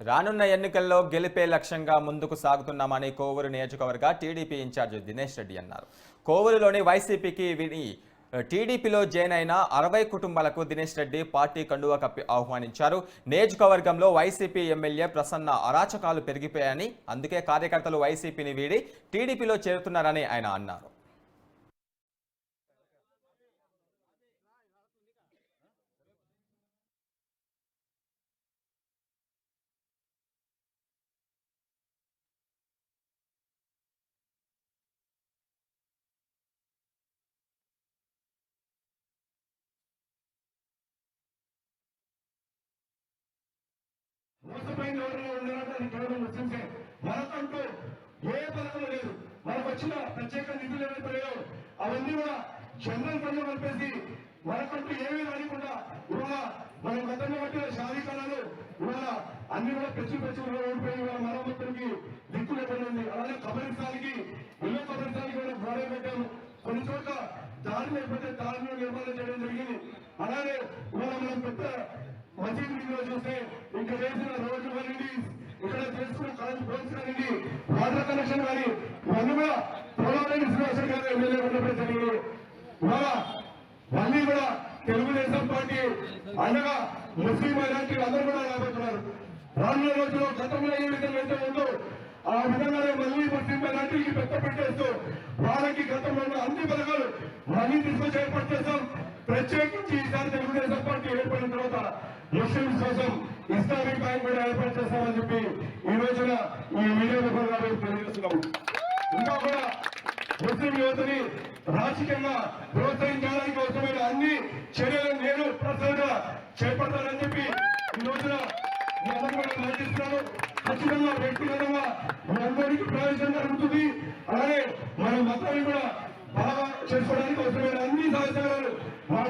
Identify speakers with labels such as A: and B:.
A: రానున్న ఎన్నికల్లో గెలిపే లక్ష్యంగా ముందుకు సాగుతున్నామని కోవూరు నియోజకవర్గ టీడీపీ ఇన్ఛార్జ్ దినేష్ రెడ్డి అన్నారు. కోవూరులోని వైసీపీకి విని టీడీపీలో జాయిన్ అయిన అరవై కుటుంబాలకు దినేష్ రెడ్డి పార్టీ కండువా కప్పి ఆహ్వానించారు. నియోజకవర్గంలో వైసీపీ ఎమ్మెల్యే ప్రసన్న అరాచకాలు పెరిగిపోయాయని అందుకే కార్యకర్తలు వైసీపీని వీడి టీడీపీలో చేరుతున్నారని ఆయన అన్నారు.
B: మోసపోయిన ఎవరైనా ఉన్నారంటే అది కేవలం ముస్లింసే మనకంటూ ఏ పథకం లేదు. మనకు వచ్చిన ప్రత్యేక నిధులు ఏవైతే లేవో అవన్నీ కూడా జనరల్ ఫండ్ కలిపేసి మనకంటూ ఏమీ రాకుండా ఇవాళ మనం గతంలో పట్టిన సాధికారాలు ఇవాళ అన్ని కూడా పెంచి పెంచి ఓడిపోయి ఇవాళ మరమ్మతులకి దిక్కు లేకుండా అలానే కబరిస్తానికి ఇల్లు కబరిస్తానికి కూడా గోడ పెట్టాము. కొన్ని చోట్ల దారి లేకపోతే దారిలో నిర్మాణం చేయడం జరిగింది. అలానే ఇవాళ మనం పెద్ద మసీద్ వీధిలో చూస్తే ఇంకా వేసిన రోజు ఇక్కడ చేసుకున్న కరెంట్ పోల్స్ వాటర్ కనెక్షన్ కానీ ఇవన్నీ కూడా పోలవరం శ్రీనివాసన్ గారు ఎమ్మెల్యే ఉన్నప్పుడు జరిగింది ఇవాళ మళ్ళీ కూడా తెలుగుదేశం పార్టీ అనగా ముస్లిం మైనార్టీలు అందరూ కూడా రాబోతున్నారు. రానున్న రోజుల్లో గతంలో ఏ విధంగా అయితే ఉందో ఆ విధంగానే మళ్ళీ ముస్లిం మైనార్టీకి పెద్ద పెట్టేస్తూ వాళ్ళకి గతంలో ఉన్న అన్ని పథకాలు మళ్ళీ తీసుకొచ్చి ఏర్పాటు చేస్తాం. ప్రత్యేకించి ఈసారి తెలుగుదేశం పార్టీ ఏర్పడిన తర్వాత ముస్లింస్ కోసం ఇస్లామిక్ బ్యాంక్ కూడా ఏర్పాటు చేస్తామని చెప్పి ఈ రోజున ఈ మీడియా ముఖంగా తెలియజేస్తున్నాము ఇంకా కూడా ముస్లిం యువతని రాజకీయంగా ప్రోత్సహించడానికి అవసరమైన అన్ని చర్యలను నేను ప్రసంగా చేపడతానని చెప్పి ఈ రోజున మీ అందరూ కూడా ప్రయత్నిస్తున్నాను ఖచ్చితంగా వ్యక్తిగతంగా మీ అందరికీ ప్రయోజనం జరుగుతుంది అలాగే మన మతాన్ని కూడా బాగా చేసుకోవడానికి అవసరమైన అన్ని సహచరాలు మా